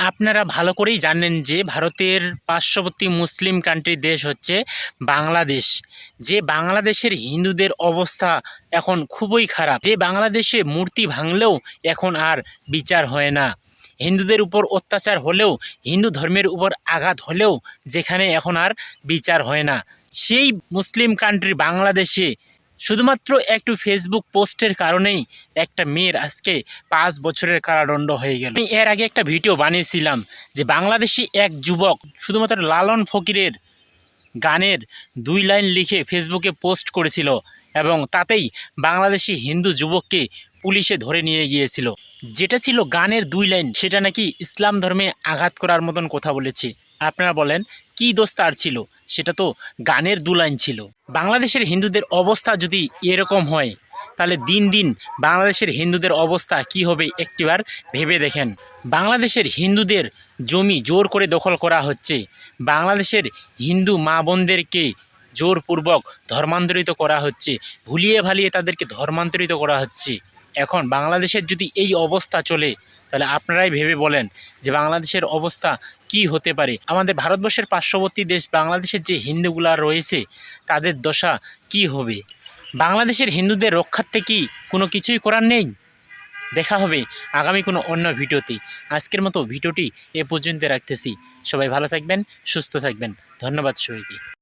আপনারা ভালো করেই জানেন যে ভারতের পার্শ্ববর্তী মুসলিম কান্ট্রি দেশ হচ্ছে বাংলাদেশ। যে বাংলাদেশের হিন্দুদের অবস্থা এখন খুবই খারাপ। যে বাংলাদেশে মূর্তি ভাঙলেও এখন আর বিচার হয় না। হিন্দুদের উপর অত্যাচার হলেও, হিন্দু ধর্মের উপর আঘাত হলেও, যেখানে এখন আর বিচার হয় না। সেই মুসলিম কান্ট্রি বাংলাদেশে শুধুমাত্র একটু ফেসবুক পোস্টের কারণেই একটা মেয়ের আজকে পাঁচ বছরের কারাদণ্ড হয়ে গেল। আমি এর আগে একটা ভিডিও বানিয়েছিলাম যে বাংলাদেশি এক যুবক শুধুমাত্র লালন ফকিরের গানের দুই লাইন লিখে ফেসবুকে পোস্ট করেছিল এবং তাতেই বাংলাদেশি হিন্দু যুবককে পুলিশে ধরে নিয়ে গিয়েছিল। যেটা ছিল গানের দুই লাইন, সেটা নাকি ইসলাম ধর্মে আঘাত করার মতন কথা বলেছে। আপনারা বলেন, কি দোষ তার ছিল? সেটা তো গানের দু লাইন ছিল। বাংলাদেশের হিন্দুদের অবস্থা যদি এরকম হয়, তাহলে দিন দিন বাংলাদেশের হিন্দুদের অবস্থা কি হবে একটিবার ভেবে দেখেন। বাংলাদেশের হিন্দুদের জমি জোর করে দখল করা হচ্ছে। বাংলাদেশের হিন্দু মা বোনদেরকে জোরপূর্বক ধর্মান্তরিত করা হচ্ছে। ভুলিয়ে ভালিয়ে তাদেরকে ধর্মান্তরিত করা হচ্ছে। এখন বাংলাদেশের যদি এই অবস্থা চলে, তাহলে আপনারাই ভেবে বলেন যে বাংলাদেশের অবস্থা কি হতে পারে। আমাদের ভারতবর্ষের পার্শ্ববর্তী দেশ বাংলাদেশের যে হিন্দুগুলা রয়েছে, তাদের দশা কি হবে? বাংলাদেশের হিন্দুদের রক্ষার্থে কি কোনো কিছুই করার নেই? দেখা হবে আগামী কোনো অন্য ভিডিওতে। আজকের মতো ভিডিওটি এ পর্যন্ত রাখতেছি। সবাই ভালো থাকবেন, সুস্থ থাকবেন। ধন্যবাদ সবাইকে।